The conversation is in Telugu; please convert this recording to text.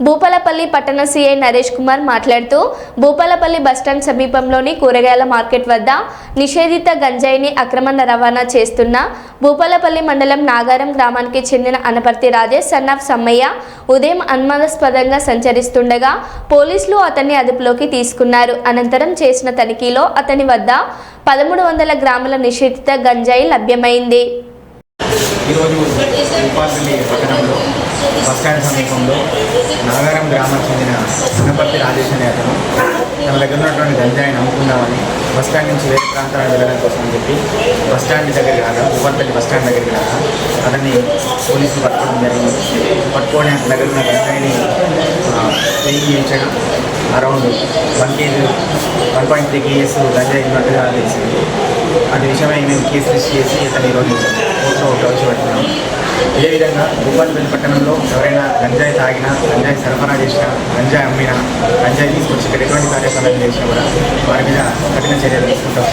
భూపాలపల్లి పట్టణ సీఐ నరేష్ కుమార్ మాట్లాడుతూ భూపాలపల్లి బస్టాండ్ సమీపంలోని కూరగాయల మార్కెట్ వద్ద నిషేధిత గంజాయిని అక్రమ రవాణా చేస్తున్న భూపాలపల్లి మండలం నాగారం గ్రామానికి చెందిన అనపర్తి రాజేష్ సన్నాఫ్ సమ్మయ్య ఉదయం అనుమానాస్పదంగా సంచరిస్తుండగా పోలీసులు అతన్ని అదుపులోకి తీసుకున్నారు. అనంతరం చేసిన తనిఖీలో అతని వద్ద పదమూడు వందల గ్రాముల నిషేధిత గంజాయి లభ్యమైంది. ఈరోజు బస్టాండ్ సమీపంలో నాగారం గ్రామానికి చెందిన చిన్నపర్తి రాజేష్ అనే అతను తన దగ్గర ఉన్నటువంటి గంజాయిని అమ్ముకుందామని బస్టాండ్ నుంచి వేరే ప్రాంతాలకు వెళ్ళడం కోసం అని చెప్పి బస్టాండ్ దగ్గరికి రాగా భూపాలపల్లి బస్టాండ్ దగ్గరికి రాగా అతన్ని పోలీసులు పట్టుకోవడం జరిగింది. పట్టుకొని అతని దగ్గర ఉన్న గంజాయిని వెయ్యి చేయించడం around one KG one point three KGs గంజాయి ఉన్నట్టుగా తెలిసింది. అటు విషయమై మేము కేసు రిజిస్టర్ చేసి ఇతను ఈరోజు కోర్టులో ప్రవేశపెడుతున్నాం అదేవిధంగా భూపాలపల్లి పట్టణంలో ఎవరైనా గంజాయి తాగినా గంజాయి సరఫరా చేసినా గంజాయి అమ్మినా గంజాయి తీసుకొచ్చి ఇక్కడ ఎటువంటి కార్యక్రమాలు చేసినా కూడా వారి మీద కఠిన చర్యలు తీసుకుంటాం